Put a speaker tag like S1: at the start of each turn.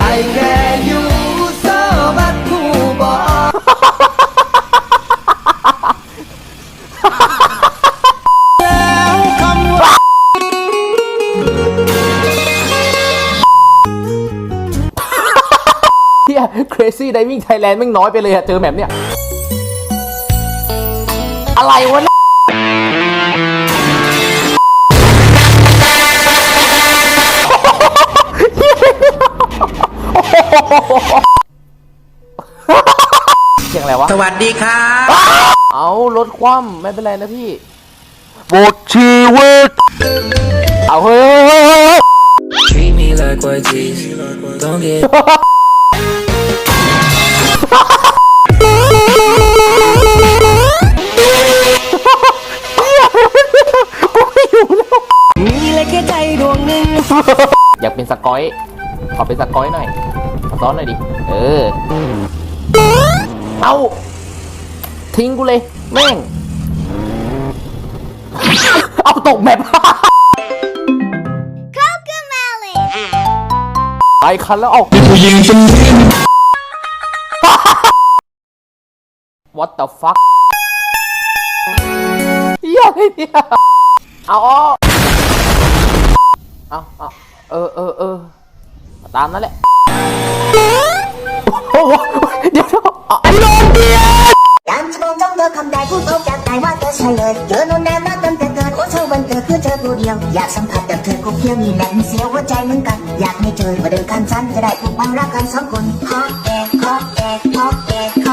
S1: ไอแค่อยู่โซบัดผู้บอก
S2: เฮีย crazy diving Thailand แม่งน้อยไปเลยอะเจอแบบเนี้ยอะไรวะเนี่ย เสียงอะไรวะ
S1: สวัสดีครับ
S2: เอารถคว่ำไม่เป็นไรนะพี่
S3: บทชีวิต
S2: เอาเฮ้ยเฮ้ยเฮ้ยเฮ้ย
S4: Treat me like what G's. Don't get
S1: มีเลยแค่ใจดวงหนึ่ง
S2: อยากเป็นสกอย ขอเป็นสกอยหน่อยขอ ซ้อนหน่อยดิ เออ เอา ทิ้งกูเลย แม่ง เอาตกแมปไปคันแล้วออก
S3: ผู้หญิงเป็น
S2: What the fuck เหี้ยอะไรเนี่ยเอาเอาเอาเอาเออเออเออตามนั่นแหละ โอ้โหเดี๋ยวเอาไอ้โดนเดีย
S5: ยามองจ้องเธอคำใดพูดตรงจากใจว่าเธอใช่เลยเจอโน่นแนมรักตั้งแต่เกิดโอ้เธอวันเกิดคือเธอผู้เดียว อยากสัมผัสกับเธอคงเพียงมีแน่นเสียวหัวใจเหมือนกัน อยากให้เจอมาเดินกันฉันจะได้ผูกพันรักกันสองคนฮอแอร์ฮอแอร์ฮอแอ